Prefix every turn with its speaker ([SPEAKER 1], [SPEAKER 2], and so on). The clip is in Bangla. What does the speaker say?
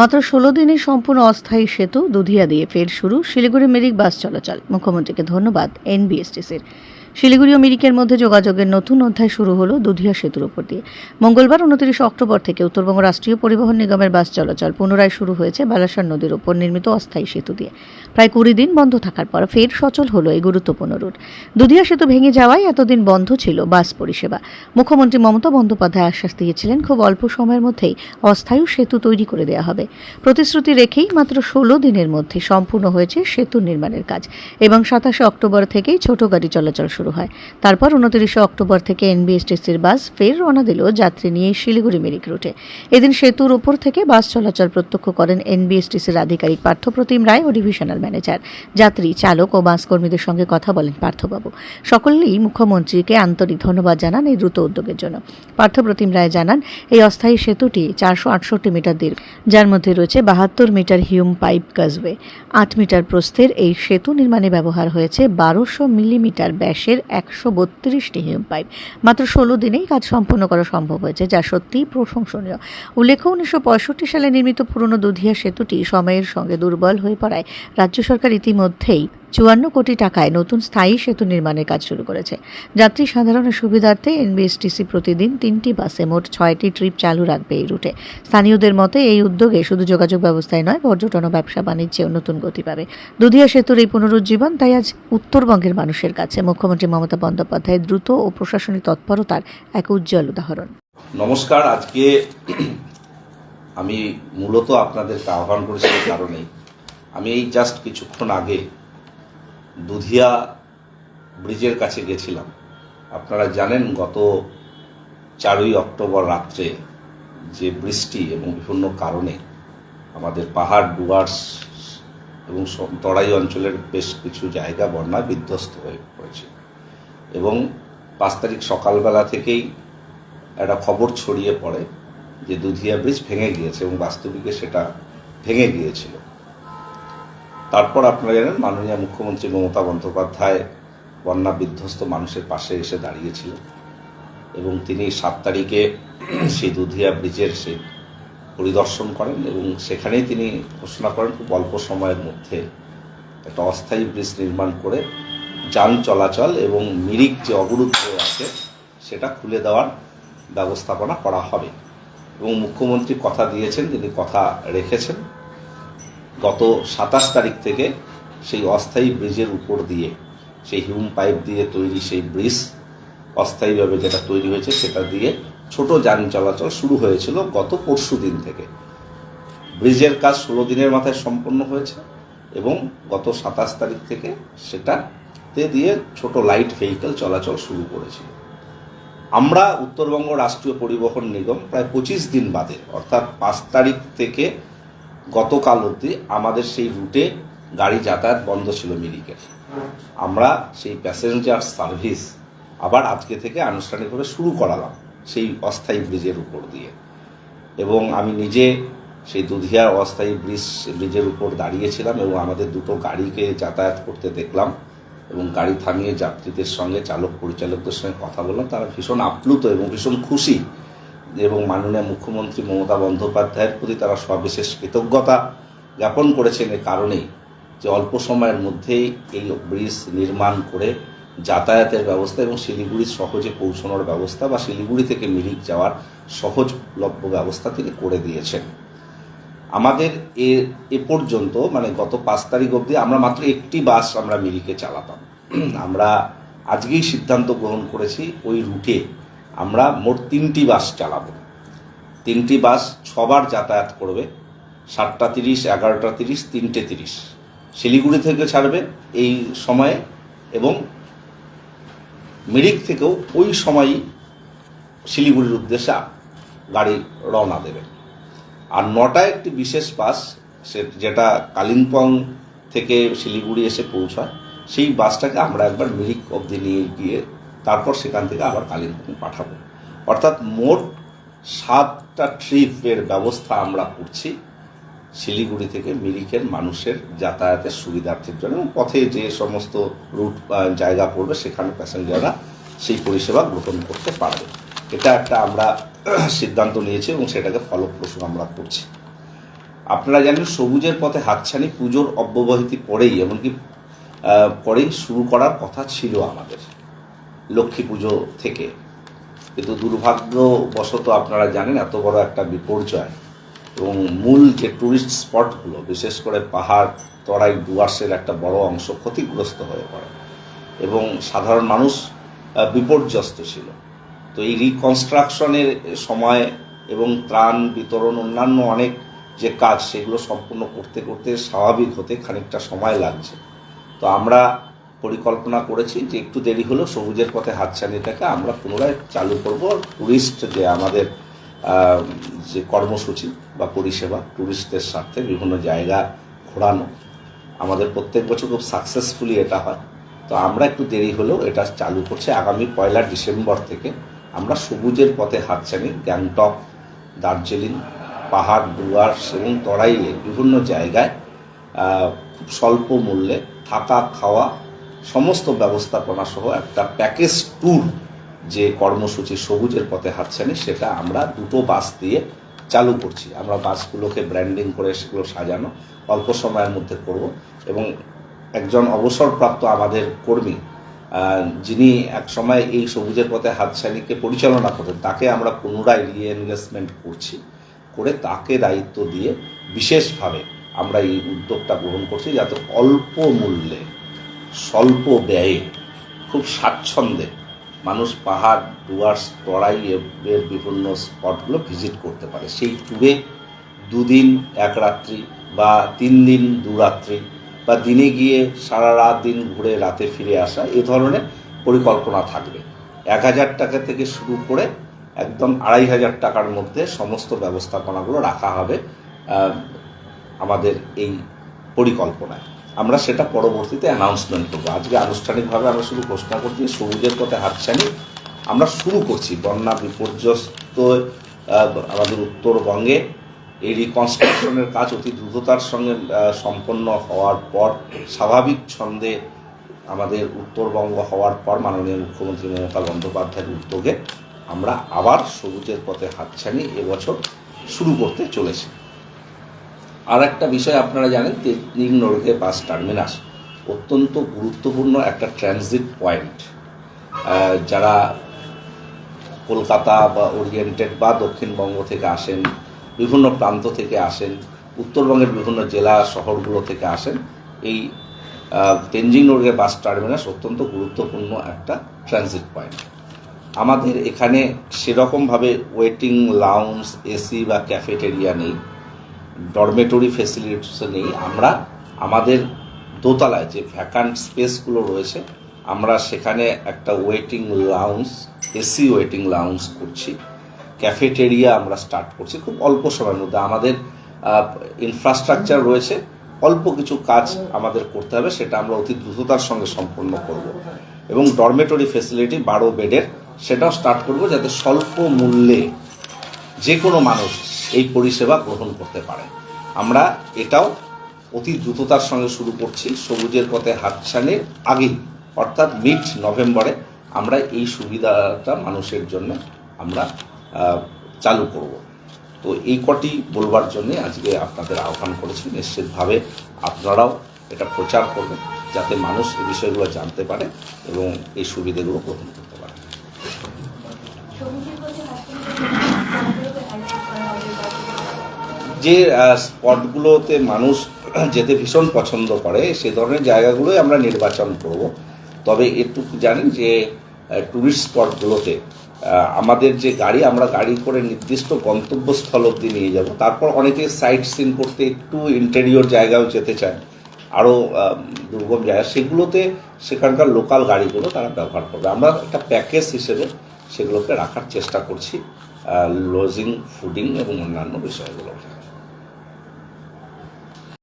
[SPEAKER 1] মাত্র ষোলো দিনে সম্পূর্ণ অস্থায়ী সেতু দুধিয়া দিয়ে ফের শুরু শিলিগুড়ি মেরিক বাস চলাচল। মুখ্যমন্ত্রীকে ধন্যবাদ, এনবিএসটিসির। শিলিগুড়ি ও মিরিকের মধ্যে যোগাযোগের নতুন অধ্যায় শুরু হলো দুধিয়া সেতুর উপর দিয়ে। মঙ্গলবার উনত্রিশ অক্টোবর থেকে উত্তরবঙ্গ রাষ্ট্রীয় পরিবহন নিগমের বাস চলাচল পুনরায় শুরু হয়েছে বালাসর নদীর উপর নির্মিত অস্থায়ী সেতু দিয়ে। প্রায় কুড়ি দিন বন্ধ থাকার পর ফের সচল হলো এই গুরুত্বপূর্ণ রুট। দুধিয়া সেতু ভেঙে যাওয়ায় এতদিন বন্ধ ছিল বাস পরিষেবা। মুখ্যমন্ত্রী মমতা বন্দ্যোপাধ্যায় আশ্বাস দিয়েছিলেন, খুব অল্প সময়ের মধ্যেই অস্থায়ী সেতু তৈরি করে দেওয়া হবে। প্রতিশ্রুতি রেখেই মাত্র ষোলো দিনের মধ্যে সম্পূর্ণ হয়েছে সেতু নির্মাণের কাজ এবং সাতাশে অক্টোবর থেকেই ছোট গাড়ি চলাচল শুরু হয়। তারপর উনত্রিশে অক্টোবর থেকে এনবিএসটিসির বাস ফের রওনা দিল যাত্রী নিয়ে শিলিগুড়ি মেরিক রুটে। এদিন সেতুর ওপর থেকে বাস চলাচল প্রত্যক্ষ করেন এনবিএসটিসির আধিকারিক পার্থপ্রতিম রায় ও ডিভিশনাল ম্যানেজার। যাত্রী, চালক ও বাস কর্মীদের সঙ্গে কথা বলেন পার্থবাবু। সকলেই মুখ্যমন্ত্রীকে আন্তরিক ধন্যবাদ জানান এই দ্রুত উদ্যোগের জন্য। পার্থপ্রতিম রায় জানান, এই অস্থায়ী সেতুটি চারশো আটষট্টি মিটার দীর্ঘ। যার মধ্যে রয়েছে বাহাত্তর মিটার হিউম পাইপ কাজওয়ে। আট মিটার প্রস্থের এই সেতু নির্মাণে ব্যবহার হয়েছে বারোশো মিলিমিটার ব্যাসের একশো বত্রিশটি হিউম পাইপ। মাত্র ষোলো দিনেই কাজ সম্পন্ন করা সম্ভব হয়েছে, যা সত্যিই প্রশংসনীয়। উল্লেখ্য, উনিশশো পঁয়ষট্টি সালে নির্মিত পুরনো দুধিয়া সেতুটি সময়ের সঙ্গে দুর্বল হয়ে পড়ায় রাজ্য সরকার ইতিমধ্যেই চুয়ান্ন কোটি টাকায় নতুন স্থায়ী সেতু নির্মাণের কাজ শুরু করেছে। যাত্রী সাধারণের সুবিধার্থে এনবিএসটিসি প্রতিদিন তিনটি বাসে মোট ছয়টি ট্রিপ চালু রাখবে এই রুটে। স্থানীয়দের মতে, এই উদ্যোগে শুধু যোগাযোগ ব্যবস্থায় নয়, পর্যটন ও ব্যবসা বাণিজ্যেও নতুন গতি পাবে। দুধিয়া সেতুর এই পুনরুজ্জীবন তাই আজ উত্তরবঙ্গের মানুষের কাছে। মুখ্যমন্ত্রী মমতা বন্দ্যোপাধ্যায়ের দ্রুত ও প্রশাসনিক তৎপরতার এক উজ্জ্বল উদাহরণ।
[SPEAKER 2] নমস্কার, আজকে আমি মূলত আপনাদেরকে আহ্বান করেছি এই কারণেই। আমি এই জাস্ট কিছুক্ষণ আগে দুধিয়া ব্রিজের কাছে গেছিলাম। আপনারা জানেন, গত চারই অক্টোবর রাত্রে যে বৃষ্টি এবং বিভিন্ন কারণে আমাদের পাহাড় ডুয়ার্স এবং তরাই অঞ্চলের বেশ কিছু জায়গা বন্যা বিধ্বস্ত হয়ে পড়েছে এবং পাঁচ তারিখ সকালবেলা থেকেই একটা খবর ছড়িয়ে পড়ে যে দুধিয়া ব্রিজ ভেঙে গিয়েছে এবং বাস্তবিকে সেটা ভেঙে গিয়েছিল। তারপর আপনারা জানেন মাননীয় মুখ্যমন্ত্রী মমতা বন্দ্যোপাধ্যায় বন্যা বিধ্বস্ত মানুষের পাশে এসে দাঁড়িয়েছিলেন এবং তিনি সাত তারিখে সেই দুধিয়া ব্রিজের সেই পরিদর্শন করেন এবং সেখানেই তিনি ঘোষণা করেন খুব অল্প সময়ের মধ্যে একটা অস্থায়ী ব্রিজ নির্মাণ করে যান চলাচল এবং মিরিক যে অবরুদ্ধ আছে সেটা খুলে দেওয়ার ব্যবস্থাপনা করা হবে। এবং মুখ্যমন্ত্রী কথা দিয়েছেন, তিনি কথা রেখেছেন। গত সাতাশ তারিখ থেকে সেই অস্থায়ী ব্রিজের উপর দিয়ে, সেই হিউম পাইপ দিয়ে তৈরি সেই ব্রিজ অস্থায়ীভাবে যেটা তৈরি হয়েছে সেটা দিয়ে ছোট যান চলাচল শুরু হয়েছিল গত পরশু দিন থেকে। ব্রিজের কাজ ষোলো দিনের মাথায় সম্পন্ন হয়েছে এবং গত সাতাশ তারিখ থেকে সেটাতে দিয়ে ছোট লাইট ভেহিকেল চলাচল শুরু করেছিল আমরা উত্তরবঙ্গ রাষ্ট্রীয় পরিবহন নিগম প্রায় পঁচিশ দিন বাদে, অর্থাৎ পাঁচ তারিখ থেকে গতকাল অবধি আমাদের সেই রুটে গাড়ি যাতায়াত বন্ধ ছিল মিরিকের আমরা সেই প্যাসেঞ্জার সার্ভিস আবার আজকে থেকে আনুষ্ঠানিকভাবে শুরু করালাম সেই অস্থায়ী ব্রিজের উপর দিয়ে। এবং আমি নিজে সেই দুধিয়ার অস্থায়ী ব্রিজ, ব্রিজের উপর দাঁড়িয়েছিলাম এবং আমাদের দুটো গাড়িকে যাতায়াত করতে দেখলাম এবং গাড়ি থামিয়ে যাত্রীদের সঙ্গে চালক পরিচালকদের সঙ্গে কথা বললাম। তারা ভীষণ আপ্লুত এবং ভীষণ খুশি এবং মাননীয় মুখ্যমন্ত্রী মমতা বন্দ্যোপাধ্যায়ের প্রতি তারা সবিশেষ কৃতজ্ঞতা জ্ঞাপন করেছেন এ কারণেই যে অল্প সময়ের মধ্যেই এই ব্রিজ নির্মাণ করে যাতায়াতের ব্যবস্থা এবং শিলিগুড়ি সহজে পৌঁছানোর ব্যবস্থা বা শিলিগুড়ি থেকে মিরিক যাওয়ার সহজ সহজলভ্য ব্যবস্থা তিনি করে দিয়েছেন। আমাদের এ এ পর্যন্ত মানে গত পাঁচ তারিখ অবধি আমরা মাত্র একটি বাস আমরা মিরিকে চালাতাম। আমরা আজকেই সিদ্ধান্ত গ্রহণ করেছি ওই রুটে আমরা মোট তিনটি বাস চালাবো। তিনটি বাস ছবার যাতায়াত করবে। সাতটা তিরিশ, এগারোটা তিরিশ, তিনটে তিরিশ। শিলিগুড়ি থেকে ছাড়বে এই সময়ে এবং মিরিক থেকেও ওই সময়ই শিলিগুড়ির উদ্দেশ্যে গাড়ি রওনা দেবে। আর নটায় একটি বিশেষ বাস, সে যেটা কালিম্পং থেকে শিলিগুড়ি এসে পৌঁছায়, সেই বাসটাকে আমরা একবার মিরিক অবধি নিয়ে গিয়ে তারপর সেখান থেকে আবার কালিম্পং পাঠাবো। অর্থাৎ মোট সাতটা ট্রিপের ব্যবস্থা আমরা করছি শিলিগুড়ি থেকে মিরিকের মানুষের যাতায়াতের সুবিধার্থের জন্য এবং পথে যে সমস্ত রুট জায়গা পড়বে সেখানে প্যাসেঞ্জাররা সেই পরিষেবা গ্রহণ করতে পারবে। এটা একটা আমরা সিদ্ধান্ত নিয়েছি এবং সেটাকে ফলপ্রসূ আমরা করছি। আপনারা জানেন সবুজের পথে হাতছানি পুজোর অব্যবহিতি পরেই, এমনকি পরেই শুরু করার কথা ছিল আমাদের। লক্ষ্মী পুজো থেকে। কিন্তু দুর্ভাগ্যবশত আপনারা জানেন, এত বড় একটা বিপর্যয় এবং মূল যে টুরিস্ট স্পটগুলো বিশেষ করে পাহাড়, তরাই ডুয়ার্সের একটা বড় অংশ ক্ষতিগ্রস্ত হয়ে পড়ে। এবং সাধারণ মানুষ বিপর্যস্ত ছিল। তো এই রিকনস্ট্রাকশনের সময় এবং ত্রাণ বিতরণ, অন্যান্য অনেক যে কাজ, সেগুলো সম্পূর্ণ করতে করতে স্বাভাবিক হতে খানিকটা সময় লাগছে। তো আমরা পরিকল্পনা করেছি যে একটু দেরি হলেও সবুজের পথে হাতছানিটাকে আমরা পুনরায় চালু করব। ট্যুরিস্ট যে আমাদের যে কর্মসূচি বা পরিষেবা ট্যুরিস্টদের স্বার্থে বিভিন্ন জায়গা ঘোরানো, আমাদের প্রত্যেক বছর খুব সাকসেসফুলি এটা হয়। তো আমরা একটু দেরি হলেও এটা চালু করছি। আগামী পয়লা ডিসেম্বর থেকে আমরা সবুজের পথে হাতছানি, গ্যাংটক, দার্জিলিং, পাহাড় ডুয়ার্স এবং তরাইয়ে বিভিন্ন জায়গায় খুব স্বল্প মূল্যে থাকা, খাওয়া সমস্ত ব্যবস্থাপনা সহ একটা প্যাকেজ ট্যুর যে কর্মসূচি সবুজের পথে হাতছানি সেটা আমরা দুটো বাস দিয়ে চালু করছি। আমরা বাসগুলোকে ব্র্যান্ডিং করে সেগুলো সাজানো, অল্প সময়ের মধ্যে করব এবং একজন অবসরপ্রাপ্ত আমাদের কর্মী যিনি এক সময় এই সবুজের পথে হাতছানিকে পরিচালনা করতেন, তাকে আমরা পুনরায় রিএনভেস্টমেন্ট করছি, করে তাকে দায়িত্ব দিয়ে বিশেষভাবে আমরা এই উদ্যোগটা গ্রহণ করছি যাতে অল্প মূল্যে স্বল্প ব্যয়ে, খুব স্বাচ্ছন্দ্যে মানুষ পাহাড়, ডুয়ার্স, তরাই এর বিভিন্ন স্পটগুলো ভিজিট করতে পারে। সেই ট্যুরে দুদিন, এক রাত্রি বা তিন দিন, দু রাত্রি বা দিনে গিয়ে সারা রাত দিন ঘুরে রাতে ফিরে আসা এ ধরনের পরিকল্পনা থাকবে। এক হাজার টাকা থেকে শুরু করে একদম আড়াই হাজার টাকার মধ্যে সমস্ত ব্যবস্থাপনাগুলো রাখা হবে আমাদের এই পরিকল্পনায়। আমরা সেটা পরবর্তীতে অ্যানাউন্সমেন্ট করব। আজকে আনুষ্ঠানিকভাবে আমরা শুধু ঘোষণা করছি, সবুজের পথে হাতছানি আমরা শুরু করছি, বন্যা বিপর্যস্ত আমাদের উত্তরবঙ্গে। এই রিকনস্ট্রাকশনের কাজ অতি দ্রুততার সঙ্গে সম্পন্ন হওয়ার পর, স্বাভাবিক ছন্দে আমাদের উত্তরবঙ্গ হওয়ার পর মাননীয় মুখ্যমন্ত্রী মমতা বন্দ্যোপাধ্যায়ের উদ্যোগে আমরা আবার সবুজের পথে হাতছানি এবছর শুরু করতে চলেছি। আর একটা বিষয় আপনারা জানেন তেজনিং নরকে বাস টার্মিনাস। অত্যন্ত গুরুত্বপূর্ণ একটা ট্রানজিট পয়েন্ট যারা কলকাতা বা ওরিয়েন্টেড বা দক্ষিণবঙ্গ থেকে আসেন বিভিন্ন প্রান্ত থেকে আসেন উত্তরবঙ্গের বিভিন্ন জেলা শহরগুলো থেকে আসেন এই আহ, তেনজিং নরকে বাস টার্মিনাস অত্যন্ত গুরুত্বপূর্ণ একটা ট্রানজিট পয়েন্ট আমাদের এখানে সেরকমভাবে ওয়েটিং লাউঞ্জ এসি বা ক্যাফেটেরিয়া নেই। ডরমেটরি ফেসিলিটিস নেই। আমরা আমাদের দোতলায় যে ভ্যাকান্ট স্পেসগুলো রয়েছে, আমরা সেখানে একটা waiting lounge AC waiting lounge করছি। ক্যাফেটেরিয়া আমরা স্টার্ট করছি খুব অল্প সময়ের মধ্যে। আমাদের ইনফ্রাস্ট্রাকচার রয়েছে। অল্প কিছু কাজ আমাদের করতে হবে, সেটা আমরা অতি দ্রুততার সঙ্গে সম্পন্ন করব। এবং ডরমেটরি ফেসিলিটি বারো বেডের, সেটাও স্টার্ট করব যাতে স্বল্প মূল্যে যে কোনো মানুষ এই পরিষেবা গ্রহণ করতে পারে। আমরা এটাও অতি দ্রুততার সঙ্গে শুরু করছি, সবুজের পথে হাতছানির আগেই, অর্থাৎ মিড নভেম্বরে আমরা এই সুবিধাটা মানুষের জন্য আমরা চালু করব। তো এই কটি বলবার জন্য আজকে আপনাদের আহ্বান করেছি। নিশ্চিতভাবে আপনারাও এটা প্রচার করবেন, যাতে মানুষ এই বিষয়গুলো জানতে পারে এবং এই সুবিধাগুলো গ্রহণ করতে পারে। যে স্পটগুলোতে মানুষ যেতে ভীষণ পছন্দ করে, সে ধরনের জায়গাগুলোই আমরা নির্বাচন করব। তবে এটুকু জানি যে ট্যুরিস্ট স্পটগুলোতে আমাদের যে গাড়ি, আমরা গাড়ি করে নির্দিষ্ট গন্তব্যস্থল অবধি নিয়ে যাব। তারপর অনেকে সাইট সিন করতে একটু ইন্টেরিয়র জায়গাও যেতে চায় আরও দুর্গম জায়গা। সেগুলোতে সেখানকার লোকাল গাড়িগুলো তারা ব্যবহার করবে। আমরা একটা প্যাকেজ হিসেবে সেগুলোকে রাখার চেষ্টা করছি লজিং ফুডিং এবং অন্যান্য বিষয়গুলো